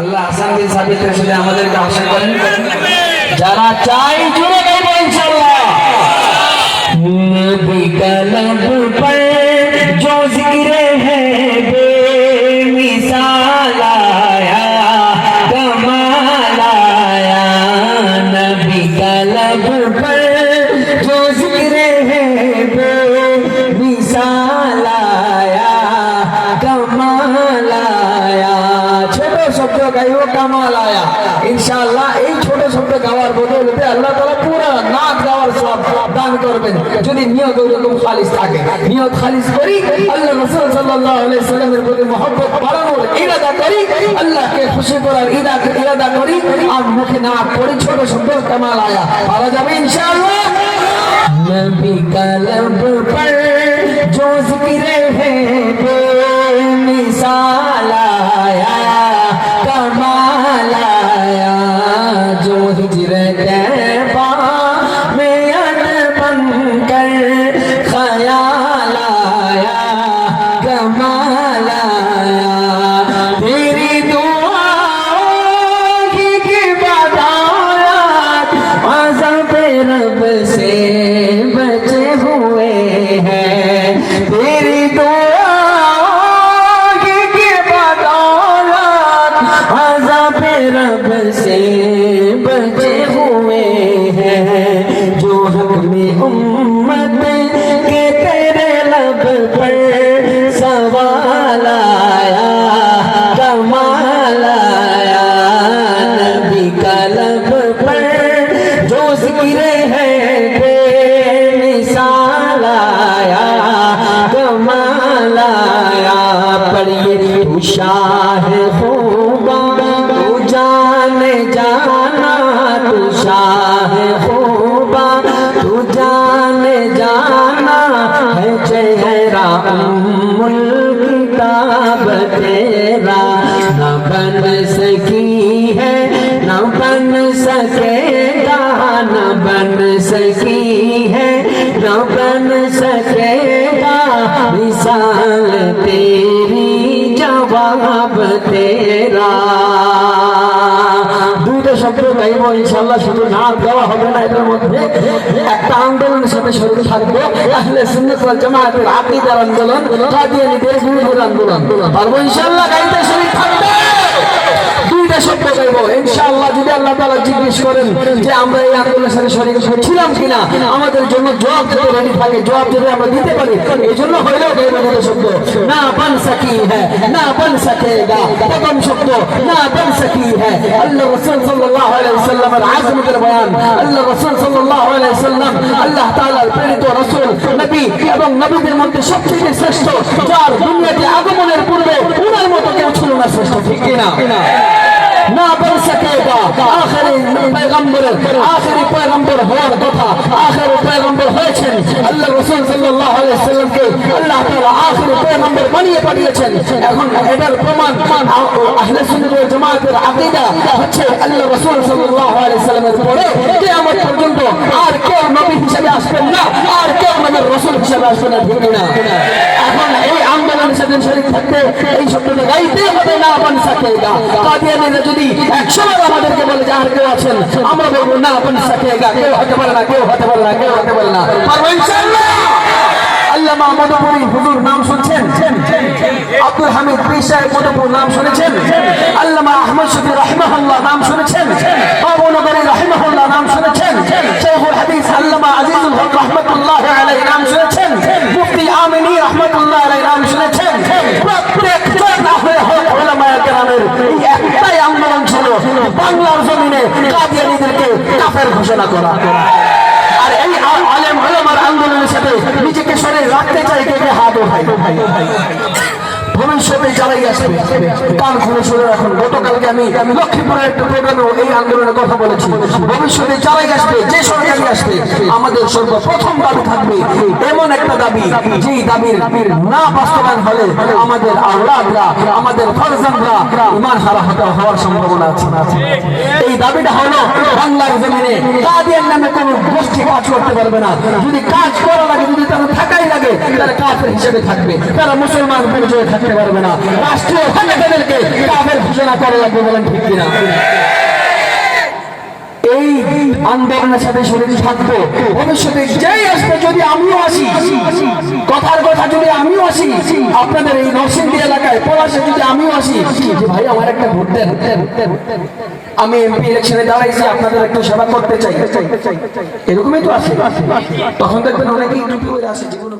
আল্লাহ হাসান বিন সাবিত রসুল আমাদেরকে আশা করেন যারা চাই জুড়ে গাইব ইনশাআল্লাহ নবী কলব पर जो जिक्र है बेमिसाल आया कमाल आया नबी कलब पर কামাল আয়া ইনশাআল্লাহ এই ছোট শব্দ গাওয়ার বদলতে আল্লাহ তাআলা পুরো নাচ গাওয়ার সব দান করবেন। যদি নিয়ত ওইরকম খালিস থাকে। নিয়ত খালিস করি আল্লাহ রাসূল আলাইহি সাল্লামের প্রতি মহব্বত বাড়ানোর ইরাদা করি, আল্লাহকে খুশি করার ইরাদা ইরাদা করি আর মুখে না পড়ি ছোট শব্দ কামাল আয়া পারা যাবে ইনশাআল্লাহ। নবী কলব মুজির सकी है न बन सकेगा न बन सकी है न बन सकेगा मिसाल तेरी जवाब तेरा দুইটা শব্দ গাইব ইনশাল্লাহ শুধু নাচ গাওয়া হবে না এটার মধ্যে একটা আন্দোলনের সাথে শরীর থাকবে আহলে সুন্নাত ওয়াল জামাআতের আকীদার আন্দোলন কাদিয়ানীদের বিরোধীর আন্দোলন পারবো ইনশাল্লাহ গাইতে শরীর থাকবে দুইটা শব্দ ইনশাআল্লাহ যদি আল্লাহ তাআলা জিজ্ঞেস করেন যে আমরা এই আন্দোলনের সাথে শরীর ছিলাম কিনা, আমাদের জন্য জবাব যদি রেডি থাকে, জবাব যদি আমরা দিতে পারি, এই জন্য হইলেও গাইব শব্দ না বন সকি হ্যাঁ না বন সকেগা প্রথম শব্দ না বন সকি হ্যাঁ। আল্লাহ রাসূল সাল্লাল্লাহু আলাইহি ওয়াসাল্লামের আযমতের বয়ান, আল্লাহ রাসূল সাল্লাল্লাহু আলাইহি ওয়াসাল্লাম, আল্লাহ তাআলার প্রেরিত রাসূল, নবী এবং নবীদের মধ্যে সবচেয়ে শ্রেষ্ঠ, যার দুনিয়াতে আগমনের পূর্বে উনার মতো কেউ ছিল না শ্রেষ্ঠ, ঠিক কিনা? না বল সকেগা আখেরি পয়গম্বর আখেরি পয়গম্বর হওয়ার কথা, আখেরি পয়গম্বর হয়েছেন। আল্লাহ রাসূল সাল্লাল্লাহু আলাইহি ওয়াসাল্লামকে আল্লাহ তাআলা আখেরি পয়গম্বর বানিয়ে পাঠিয়েছেন। এখন এটার প্রমাণ আহলে ওয়াল জামাতের আকীদা হচ্ছে আল্লাহ রাসূল সাল্লাল্লাহু আলাইহি ওয়াসাল্লামের পরে কিয়ামত পর্যন্ত আর কেউ নবী হিসেবে আসবেন না, আর কেউ নবীর রাসূল হিসেবে আসবেন না, ঠিক না আল্লামা মধুপুরী হুজুর নাম শুনছেন? আব্দুল হামিদ পীর সাহেব নাম শুনেছেন? আল্লামা আহমদ শফি রাহিমাহুল্লাহ নাম শুনেছেন? আবু নগরী রাহিমাহুল্লাহ নাম শুনেছেন? শেখুল হাদিস আল্লামা আজিজুল হক রহমাতুল্লাহ আলাইহি নাম শুনেছেন? কাদিয়ানীদেরকে কাফের ঘোষণা করা আর এই আ- আলেম ওলামার আন্দোলনের সাথে নিজেকে সরে রাখতে চাই কে কে হাত ওঠাই ভবিষ্যতে যারাই আসবে। কান খুলে শুনে রাখুন। গতকালকে আমি লক্ষ্মীপুরের একটা প্রোগ্রামে এই আন্দোলনের কথা বলেছি। ভবিষ্যতে যারাই আসবে, যে সরকারি আসবে, আমাদের সর্বপ্রথম দাবি থাকবে এমন একটা দাবি। যেই দাবির না বাস্তবায়ন হলে আমাদের আল্লাহরা আমাদের ফরজানরা ইমান হারা হওয়ার সম্ভাবনা আছে। এই দাবিটা হলো বাংলার জমিনে কাদিয়ার নামে কোনো গোষ্ঠী কাজ করতে পারবে না। যদি কাজ তারা কাফের হিসেবে থাকবে। তারা মুসলমান পরিচয় থাকতে পারবে না। রাষ্ট্রীয় ভাবে তাদেরকে কাফের ঘোষণা করা লাগবে বলেন ঠিক কিনা? এই আন্দোলনের সাথে শরীর থাকব। ভবিষ্যতে যেই আসবে যদি আমিও আসি, কথার কথা যদি আমিও আসি, আপনাদের এই এলাকায় পলাশে যদি আমিও আসি ভাই আমার একটা ভোট দেন। আমি এমপি ইলেকশনে দাঁড়াইছি, আপনাদের একটু সেবা করতে চাই। এরকমই তো আসে তখন দেখবেন অনেকেই টুপি করে আসে জীবনে